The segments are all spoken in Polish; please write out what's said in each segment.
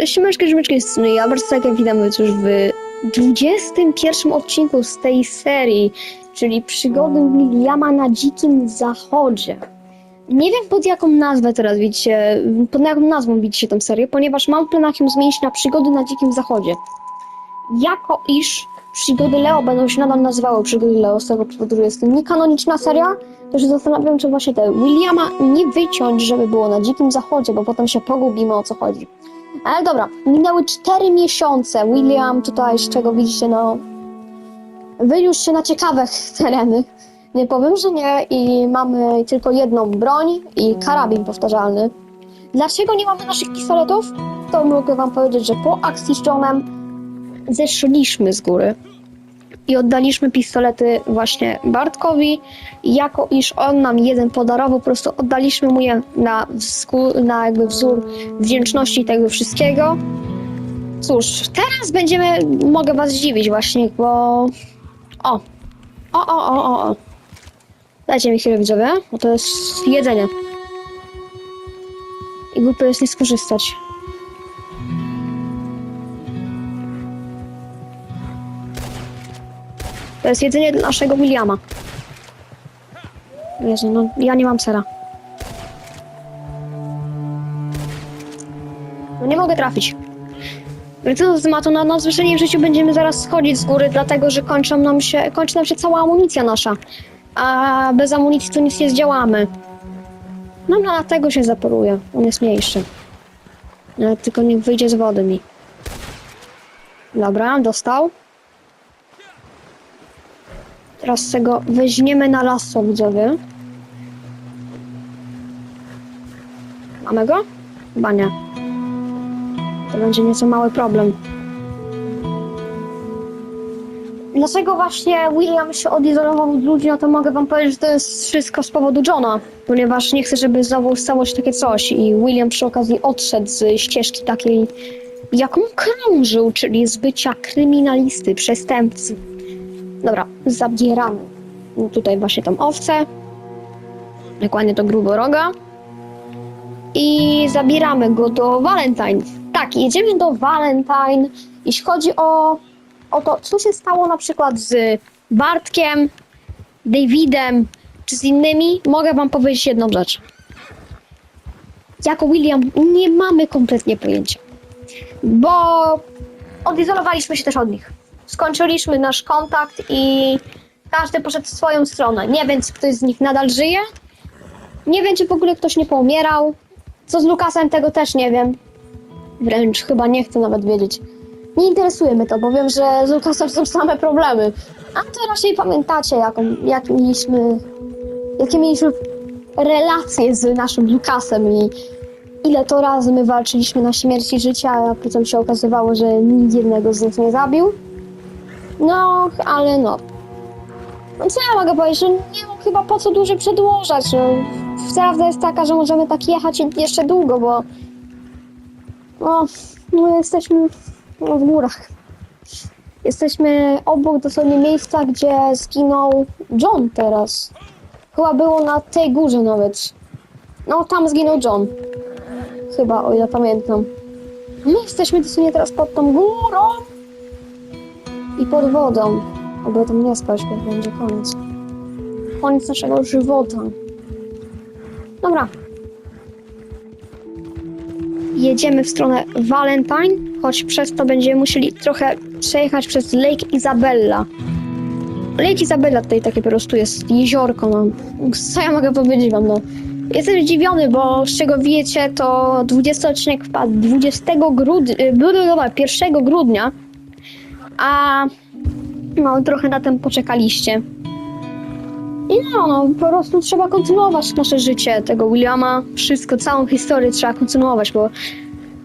Cześć, Meczki, Żmyczki, z ja bardzo tak jak witamy już w 21 odcinku z tej serii, czyli przygody Williama na Dzikim Zachodzie. Nie wiem pod jaką nazwę teraz widzicie, pod jaką nazwą widzicie tę serię, ponieważ mam w planach ją zmienić na przygody na Dzikim Zachodzie. Jako iż przygody Leo będą się nadal nazywały przygody Leo, z tego powodu, że jest to niekanoniczna seria, to się zastanawiam, czy właśnie te Williama nie wyciąć, żeby było na Dzikim Zachodzie, bo potem się pogubimy o co chodzi. Ale dobra, minęły 4 miesiące. William tutaj, z czego widzicie, no. Wyniósł się na ciekawe tereny. Nie powiem, że nie. I mamy tylko jedną broń i karabin powtarzalny. Dlaczego nie mamy naszych pistoletów? To mogę wam powiedzieć, że po akcji z Johnem zeszliśmy z góry i oddaliśmy pistolety właśnie Bartkowi, jako iż on nam jeden podarował, po prostu oddaliśmy mu je na, wzku- na jakby wzór wdzięczności tego wszystkiego. Cóż, teraz będziemy, mogę was zdziwić właśnie, bo... O! O, o, o, o, o. Dajcie mi chwilę widzowie, bo to jest jedzenie. I głupio jest nie skorzystać. Jest jedzenie dla naszego Williama. Jezu, no ja nie mam sera. No nie mogę trafić. No co z tematu, no najzwyczajniej w życiu będziemy zaraz schodzić z góry, dlatego że kończą nam się, kończy nam się cała amunicja nasza. A bez amunicji to nic nie zdziałamy. No, no dlatego się zaporuje. On jest mniejszy. Tylko niech wyjdzie z wody mi. Dobra, dostał. Teraz tego weźmiemy na lasso, widzowie. Mamy go? Chyba nie. To będzie nieco mały problem. Dlaczego właśnie William się odizolował od ludzi, no to mogę wam powiedzieć, że to jest wszystko z powodu Johna, ponieważ nie chcę, żeby znowu stało się takie coś i William przy okazji odszedł z ścieżki takiej, jaką krążył, czyli z bycia kryminalisty, przestępcy. Dobra, zabieramy tutaj właśnie tą owcę, dokładnie to gruboroga i zabieramy go do Valentine. Tak, jedziemy do Valentine, jeśli chodzi o, o to, co się stało na przykład z Bartkiem, Davidem czy z innymi, mogę wam powiedzieć jedną rzecz. Jako William nie mamy kompletnie pojęcia, bo odizolowaliśmy się też od nich skończyliśmy nasz kontakt i każdy poszedł w swoją stronę. Nie wiem, czy ktoś z nich nadal żyje. Nie wiem, czy w ogóle ktoś nie poumierał. Co z Lukasem, tego też nie wiem. Wręcz chyba nie chcę nawet wiedzieć. Nie interesuje mnie to, bo wiem, że z Lukasem są same problemy. A to raczej pamiętacie, jaką, jak mieliśmy, jakie mieliśmy relacje z naszym Lukasem i ile to razy my walczyliśmy na śmierć i życie, a potem się okazywało, że nikt jednego z nich nie zabił. No, ale no. No co ja mogę powiedzieć, że nie mam chyba po co dłużej przedłużać. No. Prawda jest taka, że możemy tak jechać jeszcze długo, bo no, my jesteśmy no, w górach. Jesteśmy obok dosłownie miejsca, gdzie zginął John teraz. Chyba było na tej górze nawet. No, tam zginął John. Chyba, o ile pamiętam. My jesteśmy dosłownie teraz pod tą górą i pod wodą. Aby tam nie spać, bo będzie koniec. Koniec naszego żywota. Dobra. Jedziemy w stronę Valentine, choć przez to będziemy musieli trochę przejechać przez Lake Isabella. Lake Isabella tutaj takie po prostu jest jeziorko, no. Co ja mogę powiedzieć wam, no. Jestem zdziwiony, bo z czego wiecie, to 20 odcinek wpadł 20 grudnia, 1 grudnia, a no trochę na tym poczekaliście. I no, no, po prostu trzeba kontynuować nasze życie tego Williama. Wszystko, całą historię trzeba kontynuować, bo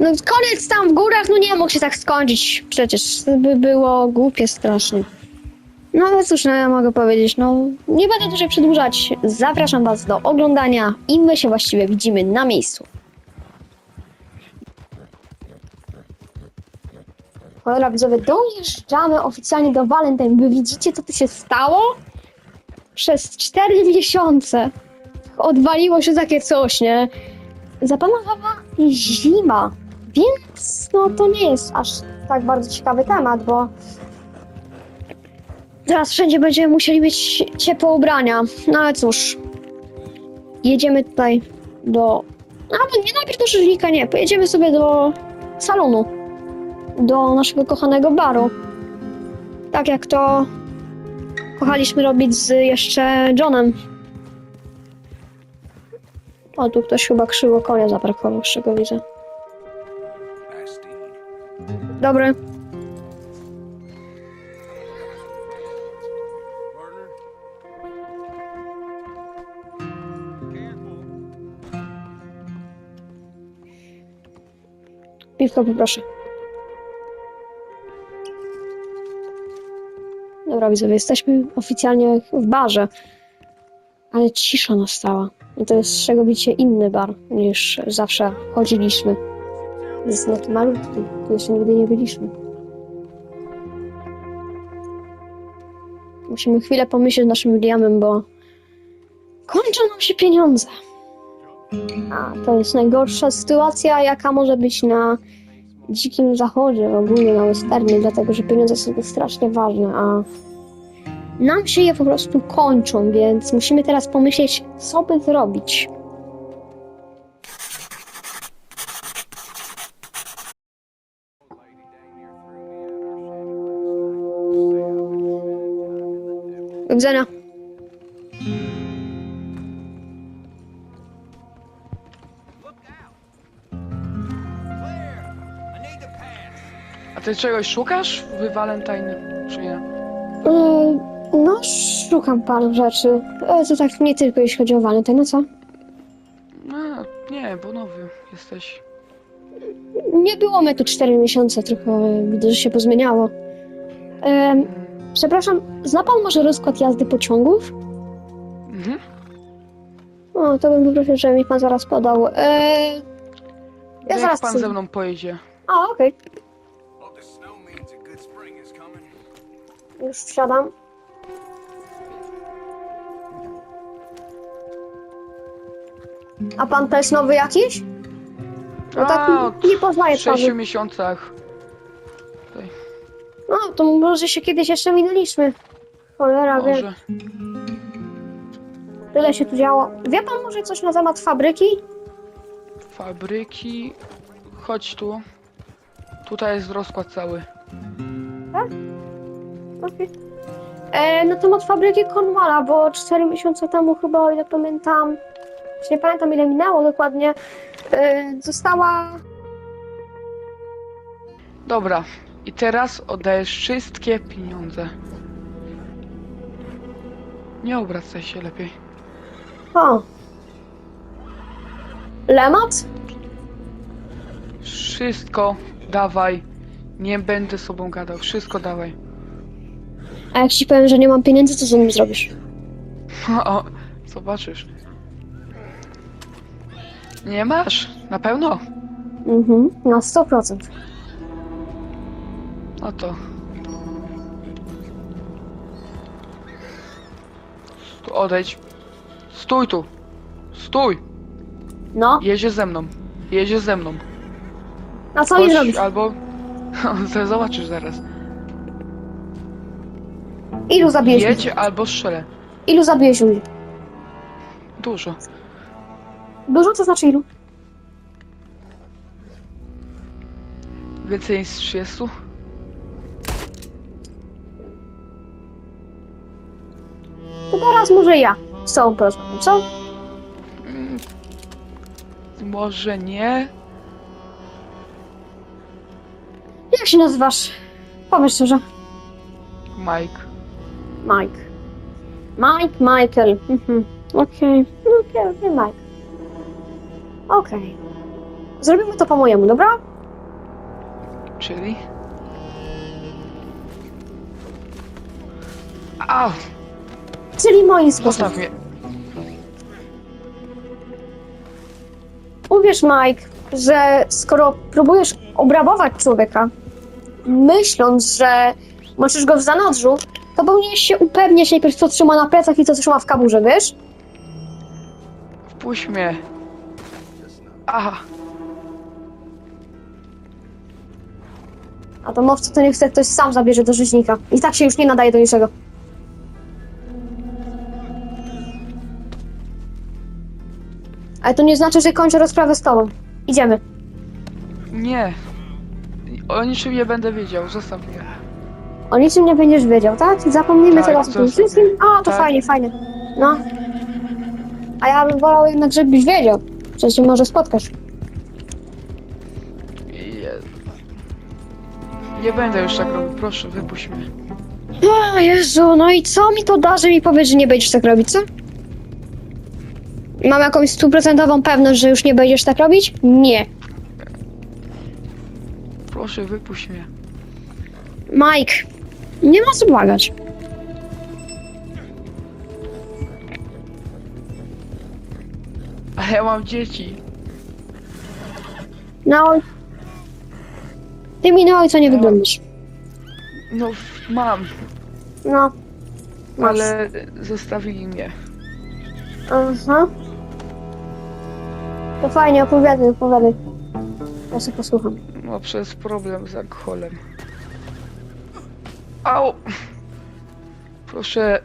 no koniec tam w górach, no nie mógł się tak skończyć. Przecież by było głupie strasznie. No ale cóż, no ja mogę powiedzieć, no nie będę dłużej przedłużać. Zapraszam was do oglądania i my się właściwie widzimy na miejscu. Cholera, widzowie, dojeżdżamy oficjalnie do Valentine. Wy widzicie, co tu się stało? Przez 4 miesiące odwaliło się takie coś, nie? Zapanowała zima. Więc no to nie jest aż tak bardzo ciekawy temat, bo teraz wszędzie będziemy musieli mieć ciepłe ubrania. No ale cóż, jedziemy tutaj do... Albo nie najpierw do rzeźnika, nie, pojedziemy sobie do salonu, do naszego kochanego baru. Tak jak to kochaliśmy robić z jeszcze Johnem. O, tu ktoś chyba krzywo konia zaparkował, z czego widzę. Dobry. Piwko poproszę. Dobra, widzowie, jesteśmy oficjalnie w barze. Ale cisza nastała. I to jest, z czego widzicie, inny bar niż zawsze chodziliśmy. Jest taki malutki. Tu jeszcze nigdy nie byliśmy. Musimy chwilę pomyśleć naszym Williamem, bo kończą nam się pieniądze. A to jest najgorsza sytuacja, jaka może być na dzikim zachodzie, ogólnie na westernie, dlatego że pieniądze są strasznie ważne, a nam się je po prostu kończą, więc musimy teraz pomyśleć, co by zrobić. Do. A ty czegoś szukasz w Valentine, czy nie? Yy, no, szukam paru rzeczy. E, To tak nie tylko jeśli chodzi o Valentine, no co? A, nie, bo nowy jesteś. Nie było mnie tu 4 miesiące, trochę widzę, że się pozmieniało. Em, przepraszam, zna pan może rozkład jazdy pociągów? Mhm. O, to bym poprosił, żeby mi pan zaraz podał. E, ja Jak zaraz... pan ze mną pojedzie? A, okej, już wsiadam. A pan też nowy jakiś? No tak A, od nie poznaję W sześciu twarzy. miesiącach. No, to może się kiedyś jeszcze minęliśmy. Cholera, wie, Może. tyle się tu działo. Wie pan może coś na temat fabryki? Fabryki. Chodź tu. Tutaj jest rozkład cały. Okej. E, na temat fabryki Cornwalla, bo 4 miesiące temu chyba, o ile pamiętam, już nie pamiętam ile minęło dokładnie, e, została... Dobra. I teraz oddajesz wszystkie pieniądze. Nie obracaj się lepiej. O. Lemat? Wszystko dawaj. Nie będę z sobą gadał. Wszystko dawaj. A jak ci powiem, że nie mam pieniędzy, co z nimi zrobisz? O, zobaczysz. Nie masz? Na pewno? Mhm, na 100%. No to. Tu odejdź. Stój tu. Stój. No, Jedzie ze mną. Jedzie ze mną. A co mi Chodź, albo... Z- Zobaczysz zaraz. Ilu zabiłeś Jedź ludzi? albo strzelę. Ilu zabiłeś ludzi? Dużo. Dużo to znaczy ilu? Więcej niż 30? To teraz może ja z tobą porozmawiam, co? Mm, Może nie? Jak się nazywasz? Powiedz szczerze. Mike. Mike. Mike, Michael. Mhm. Okej, okej, okej, Mike. Okej. Zrobimy to po mojemu, dobra? Czyli? Au! Czyli moim sposobem. Zostaw mnie. Uwierz, Mike, że skoro próbujesz obrabować człowieka, myśląc, że możesz go w zanadrzu, to powinieneś się upewnić najpierw, co trzyma na plecach i co trzyma w kaburze, wiesz? Wpuść mnie. Aha. Atomowca to niech chce ktoś sam zabierze do rzeźnika. I tak się już nie nadaje do niczego. Ale to nie znaczy, że kończę rozprawę z tobą. Idziemy. Nie. O niczym nie będę wiedział, zostaw mnie. O niczym nie będziesz wiedział, tak? Zapomnijmy Tak, teraz o tym to- wszystkim. A, to tak. fajnie, fajnie. No. A ja bym wolał jednak, żebyś wiedział, że się może spotkać. Je... Nie będę już tak robił, proszę, wypuść mnie. O Jezu, no i co mi to da, że mi powiesz, że nie będziesz tak robić, co? Mam jakąś stuprocentową pewność, że już nie będziesz tak robić? Nie. Proszę, wypuść mnie. Mike, nie ma co błagać. A ja mam dzieci. No. Ty mi na ojca nie wyglądasz. No, mam, No. Masz. ale zostawili mnie. Aha. To fajnie, opowiadaj, opowiadaj. Ja sobie posłucham. No, przez problem z alkoholem. Au! Proszę,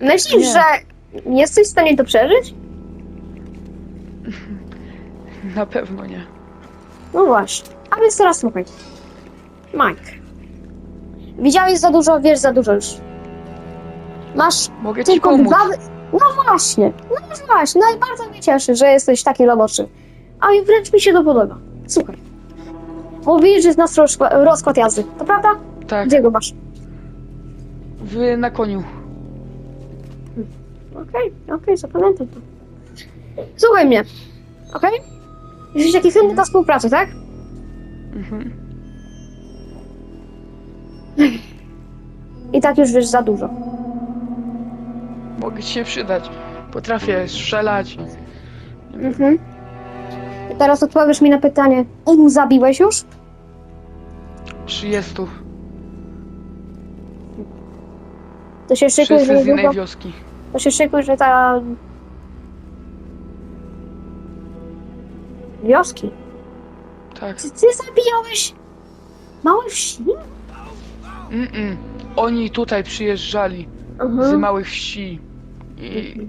Myślisz, Nie. że nie jesteś w stanie to przeżyć? na pewno nie. No właśnie. A więc teraz słuchaj. Mike. Widziałeś za dużo, wiesz za dużo już. Masz Mogę ci tylko pomóc. dwa... No właśnie, no właśnie. No i bardzo mnie cieszy, że jesteś taki roboczy. A i wręcz mi się to podoba. Słuchaj. Mówisz, że znasz rozkład, rozkład jazdy, to prawda? Tak, Gdzie go masz? wy na koniu. Okej, okej, zapamiętaj to. Słuchaj mnie, okej? Jesteś taki chętny do współpracy, tak? Mhm. I tak już wiesz za dużo. Mogę ci się przydać. Potrafię strzelać. Mhm. I teraz odpowiesz mi na pytanie, ilu zabiłeś już? 30. To się szykuj, Wszyscy że z niedługo, wioski. to się szykuj, że ta... Wioski. Tak. Ty, ty zabijałeś małe wsi? Mm-mm. Oni tutaj przyjeżdżali z Mhm. małych wsi. I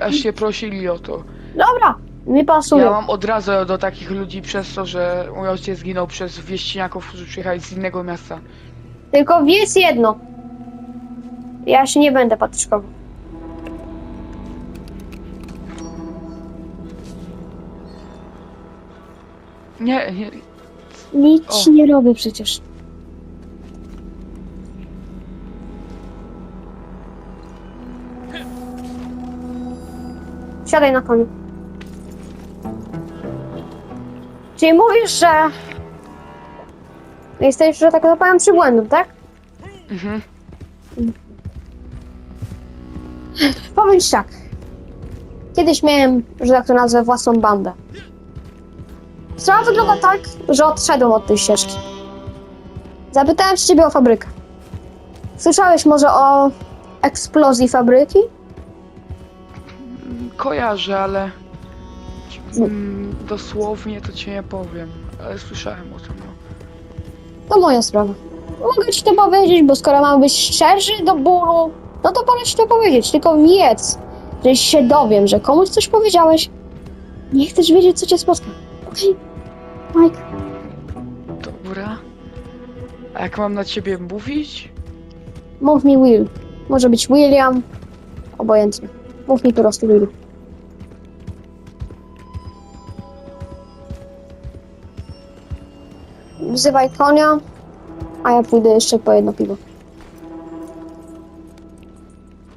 aż się prosili o to. Dobra, mi pasuje. Ja mam od razu do takich ludzi przez to, że mój ojciec zginął przez wieściniaków, którzy przyjechali z innego miasta. Tylko wiedz jedno. Ja się nie będę patyczkował. Nie, nie. Nic O. nie robię przecież. Siadaj na koniu. Czyli mówisz, że jesteś, że tak powiem, przybłędem, tak? Mhm. Powiem ci tak. Kiedyś miałem, że tak to nazwę, własną bandę. Sprawa wygląda tak, że odszedłem od tej ścieżki. Zapytałem się ciebie o fabrykę. Słyszałeś może o eksplozji fabryki? Kojarzę, ale. Mm, dosłownie to ci nie powiem. Ale słyszałem o tym. No. To moja sprawa. Mogę ci to powiedzieć, bo skoro mam być szczerzy do bólu, no to ci to powiedzieć. Tylko wiedz, że jeśli się dowiem, że komuś coś powiedziałeś, nie chcesz wiedzieć, co cię spotka. Okej? Mike, Dobra. A jak mam na ciebie mówić? mów mi Will. Może być William. Obojętnie. Mów mi po prostu Will. Wzywaj konia, a ja pójdę jeszcze po jedno piwo.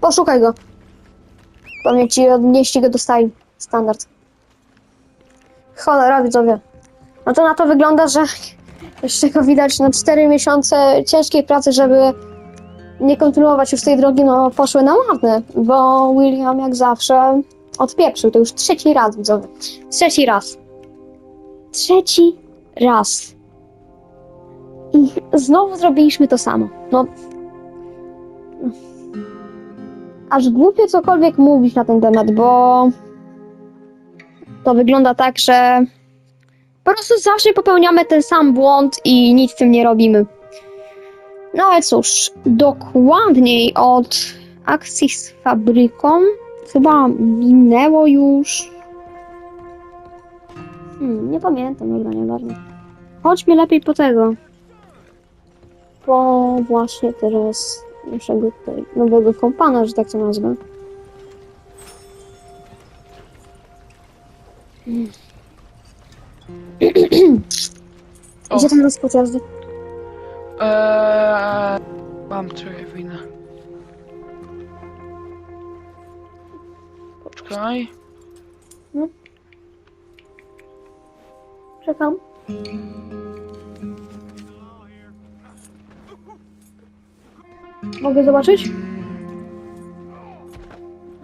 Poszukaj go. Pewnie ci odnieśli go dostali. Standard. Cholera, widzowie. No to na to wygląda, że z czego widać na 4 miesiące ciężkiej pracy, żeby nie kontynuować już tej drogi, no poszły na marne, bo William jak zawsze odpieprzył. To już trzeci raz, widzowie. Trzeci raz. Trzeci raz. I znowu zrobiliśmy to samo. No. Aż głupio cokolwiek mówić na ten temat, bo to wygląda tak, że Po prostu zawsze popełniamy ten sam błąd i nic z tym nie robimy. No ale cóż, dokładniej od akcji z fabryką chyba minęło już. Hmm, nie pamiętam, dobra, nieważne. Chodźmy lepiej po tego. Po właśnie teraz naszego tutaj nowego kompana, że tak to nazwę. Gdzie tam nas pojazdy? Eee, mam trochę winy. Poczekaj. Czekam. Mogę zobaczyć?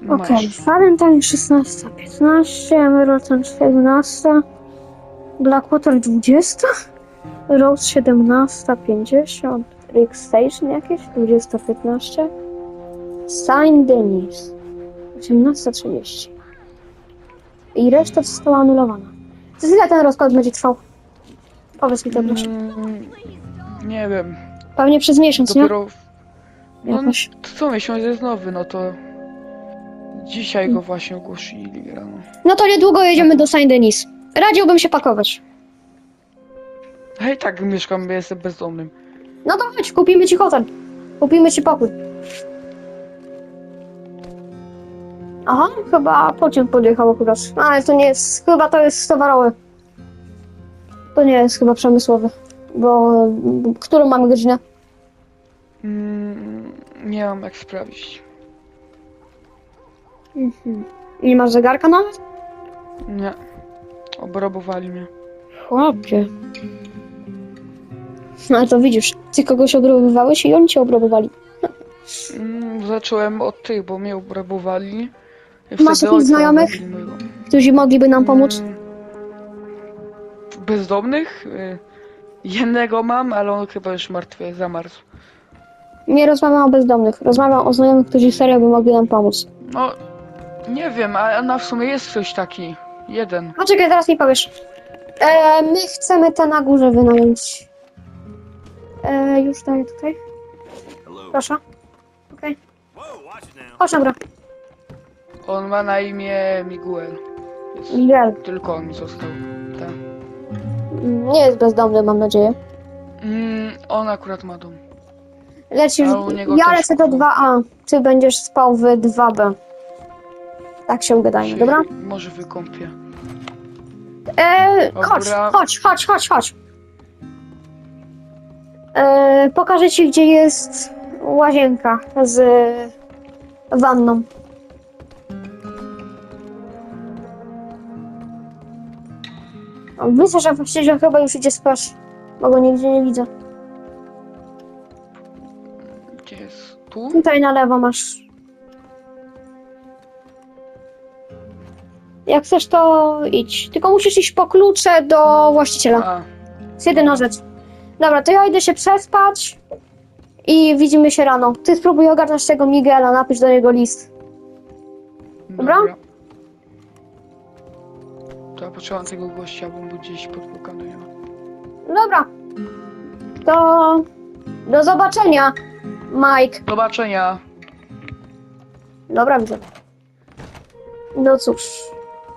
Masz. Okej, Valentine 16, 15, Emerald 17, Blackwater 20, Rose 17, 50, Rick Station jakieś 20, 15, Saint Denis 18.30 i reszta została anulowana. To ile ten rozkład będzie trwał? Powiedz mi to proszę. Mm, nie wiem. Pewnie przez miesiąc, nie? Dopiero. No, Jakoś. to co miesiąc jest nowy, no to. Dzisiaj go właśnie ogłosili rano. No to niedługo jedziemy do Saint Denis. Radziłbym się pakować. Hej, tak mieszkam, bo jestem bezdomnym. No to chodź, kupimy ci hotel. Kupimy ci pokój. Aha, chyba pociąg podjechał akurat. Ale to nie jest, chyba to jest towarowy. To nie jest chyba przemysłowy. Bo, którą mamy godzinę? Mm, nie mam jak sprawdzić. Mhm. Nie masz zegarka nawet? Nie. Obrabowali mnie. Chłopie. No ale to widzisz, ty kogoś obrabowałeś i oni cię obrabowali. Mm, zacząłem od tych, bo mnie obrabowali. I Masz wtedy jakichś znajomych? mojego. Którzy mogliby nam pomóc? Mm, Bezdomnych? Y, Jednego mam, ale on chyba już martwy, zamarzł. Nie rozmawiam o bezdomnych, rozmawiam o znajomych, którzy serio by mogli nam pomóc. No, nie wiem, a na w sumie jest ktoś taki. Jeden. Poczekaj, teraz mi powiesz. E, my chcemy te na górze wynająć. E, już daję tutaj. Proszę. Okej. Chodź, dobra. On ma na imię Miguel. Jest, Miguel. tylko on mi został. Tak. Nie jest bezdomny, mam nadzieję. Mm, on akurat ma dom. Lecisz. A u niego Ja też lecę do kupił. 2A. Ty będziesz spał w 2B. Tak się ugadajmy, Się dobra? Może wykąpię. E, chodź, Dobra. chodź, chodź, chodź, chodź. E, pokażę ci, gdzie jest łazienka z wanną. O, Myślę, że właściwie chyba już idzie spać, bo go nigdzie nie widzę. Tu? Tutaj na lewo masz. Jak chcesz, to idź. Tylko musisz iść po klucze do właściciela. A, jest jedyna rzecz. Dobra, to ja idę się przespać i widzimy się rano. Ty spróbuj ogarnąć tego Miguela, napisz do niego list. Dobra? To ja potrzebam tego gościa, bo on był gdzieś pod blokadą. Dobra. To do zobaczenia, Mike. Do zobaczenia. Dobra, widzę. No cóż,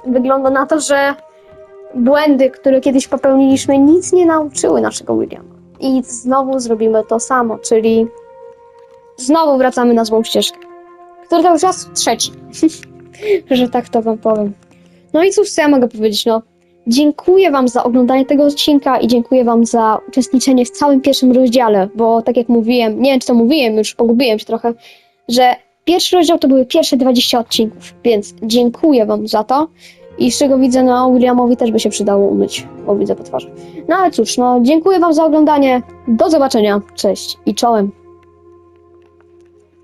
wygląda na to, że błędy, które kiedyś popełniliśmy, nic nie nauczyły naszego Williama. I znowu zrobimy to samo, czyli znowu wracamy na złą ścieżkę. Który to już raz trzeci, że tak to wam powiem. No i cóż, co ja mogę powiedzieć, no. Dziękuję wam za oglądanie tego odcinka i dziękuję wam za uczestniczenie w całym pierwszym rozdziale, bo tak jak mówiłem, nie wiem czy to mówiłem, już pogubiłem się trochę, że Pierwszy rozdział to były pierwsze 20 odcinków, więc dziękuję Wam za to. I z czego widzę, no Williamowi też by się przydało umyć, bo widzę po twarzy. No ale cóż, no dziękuję Wam za oglądanie. Do zobaczenia. Cześć i czołem.